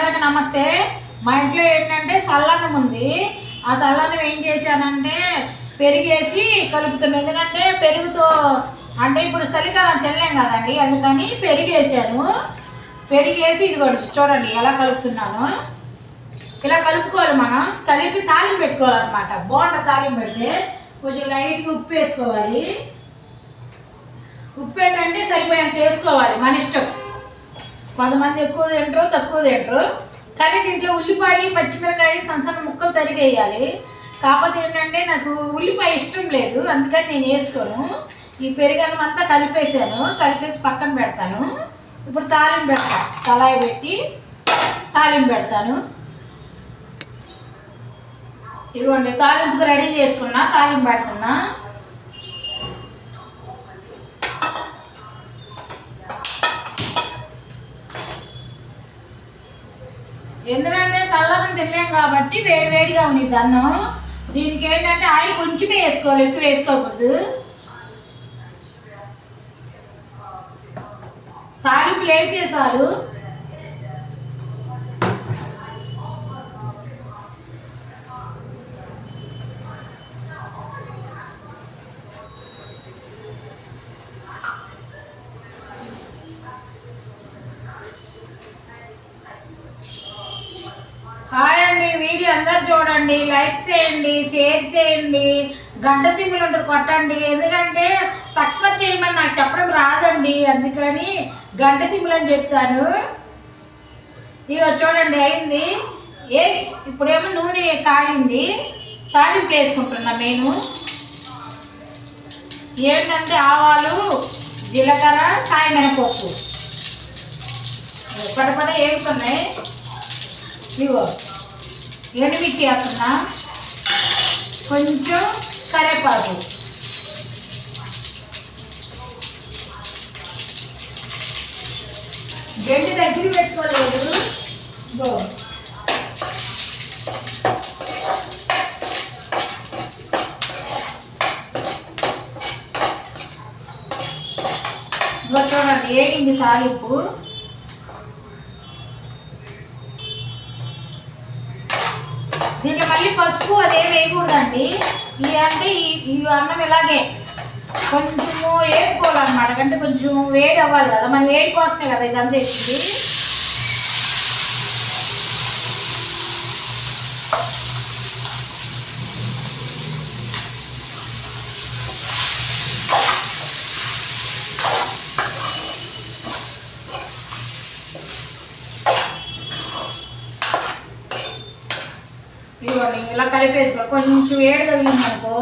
అందరికి నమస్తే. మా ఇంట్లో ఏంటంటే సల్లన్నం ఉంది. ఆ సల్లన్నం ఏం చేశానంటే పెరిగేసి కలుపుతున్నాను ఎందుకంటే పెరుగుతో అంటే ఇప్పుడు చలికాలం తినలేం కదండి. అందుకని పెరిగేసాను పెరిగేసి ఇదిగోండి చూడండి ఎలా కలుపుతున్నాను. ఇలా కలుపుకోవాలి మనం. కలిపి తాలింపు పెట్టుకోవాలన్నమాట. బోండ తాలింపు పెడితే కొంచెం లైట్గా ఉప్పు వేసుకోవాలి. ఉప్పు ఏంటంటే సరిపోయేంత వేసుకోవాలి మన ఇష్టం. కొంతమంది ఎక్కువ తింటారు తక్కువ తింటారు. కానీ దీంట్లో ఉల్లిపాయ పచ్చిమిరకాయ సన్న సన్న ముక్కలు తరిగేయాలి. కాకపోతే ఏంటంటే నాకు ఉల్లిపాయ ఇష్టం లేదు అందుకని నేను వేసుకోను. ఈ పెరుగన్నం అంతా కలిపేసాను కలిపేసి పక్కన పెడతాను. ఇప్పుడు తాలింపు పెడతాను కళాయి పెట్టి తాలింపు పెడతాను. ఇదిగోండి తాలింపుకి రెడీ చేసుకున్నా తాలింపు పెడుతున్నా. ఎందుకంటే చల్లనం తినలేం కాబట్టి వేడి వేడిగా ఉంది అన్నం. దీనికి ఏంటంటే ఆయిల్ కొంచెమే వేసుకోవాలి ఎక్కువ వేసుకోకూడదు. తాలింపులు అయితే చాలు హాయ్ అండి వీడియో అందరు చూడండి లైక్ చేయండి షేర్ చేయండి. గంట సింబల్ ఉంటుంది కొట్టండి. ఎందుకంటే సబ్స్క్రైబ్ చేయమని నాకు చెప్పడం రాదండి. అందుకని గంట సింబల్ అని చెప్తాను. ఇగో చూడండి అయింది. ఏ ఇప్పుడేమో నూనె కాలింది. తాలింపు వేసుకుంటున్నా నేను. ఏంటంటే ఆవాలు జీలకర్ర కాయమినపప్పు. పడపడ ఏముతున్నాయి ఇగో. ఎండుమిర్చి వేస్తున్నా కొంచెం కరేపాకు. గడ్డి దగ్గర పెట్టుకోలేదు. గో ఇగో చూడండి తాలింపు. దీంట్లో మళ్ళీ పసుపు అదేం వేయకూడదండి. ఇవి అంటే ఈ- అన్నం ఇలాగే కొంచెము వేపుకోవాలన్నమాట అంటే కొంచెం వేడి అవ్వాలి కదా. మన వేడి కోసమే కదా ఇదంతా వేసింది. ఇదిగోండి ఇలా కలిపేసుకోవాలి కొంచెం వేడి తగిలింది అనుకో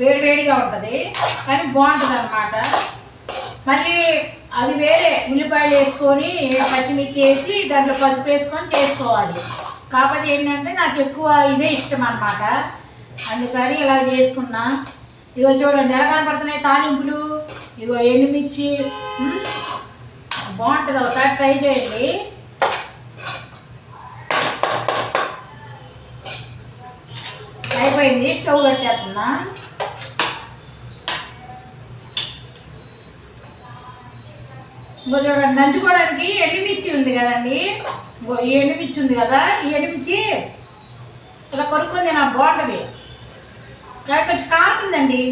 వేడి వేడిగా ఉంటుంది కానీ బాగుంటుంది అనమాట మళ్ళీ అది వేరే ఉల్లిపాయలు వేసుకొని పచ్చిమిర్చి వేసి దాంట్లో పసుపు వేసుకొని చేసుకోవాలి. కాకపోతే ఏంటంటే నాకు ఎక్కువ ఇదే ఇష్టం అనమాట అందుకని ఇలా చేసుకున్నా. ఇగో చూడండి ఎలా కనపడుతున్నాయి తాలింపులు? ఇగో ఎండుమిర్చి. బాగుంటుంది ఒకసారి ట్రై చేయండి. అయిపోయింది స్టవ్ కట్టేస్తున్నా ఇంకో చూడండి నంచుకోవడానికి ఎండుమిర్చి ఉంది కదండి. ఇంకో ఈ ఎండుమిర్చి ఉంది కదా ఈ ఎండుమిర్చి ఇలా కొనుక్కుంది నా బాగుంటుంది కానీ కొంచెం కాపుందండి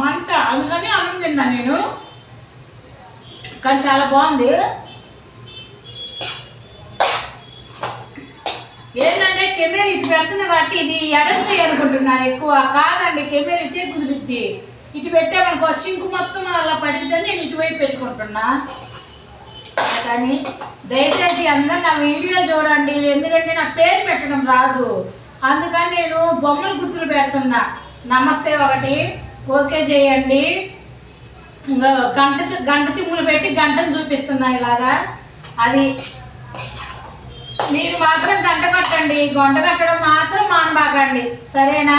మంట అందుకని అన్నం తిన్నా నేను. కానీ చాలా బాగుంది. ఏంటంటే కెమెరా ఇటు పెడుతుంది కాబట్టి ఇది ఎడం చేయాలనుకుంటున్నాను ఎక్కువ. కాదండి కెమెరా ఇటే కుదిరిద్ది. ఇటు పెట్టామనుకో సింకు మొత్తం అలా పడిద్దని నేను ఇటువైపు పెట్టుకుంటున్నా. కానీ దయచేసి అందరు నా వీడియో చూడండి. ఎందుకంటే నా పేరు పెట్టడం రాదు. అందుకని నేను బొమ్మల గుర్తులు పెడుతున్నా. నమస్తే ఒకటి ఓకే చేయండి. ఇంకా గంట గంట సిమ్ములు పెట్టి గంటను చూపిస్తున్నా ఇలాగా. అది మీరు మాత్రం గంట కట్టండి. గంట కట్టడం మాత్రం మానబాకండి సరేనా?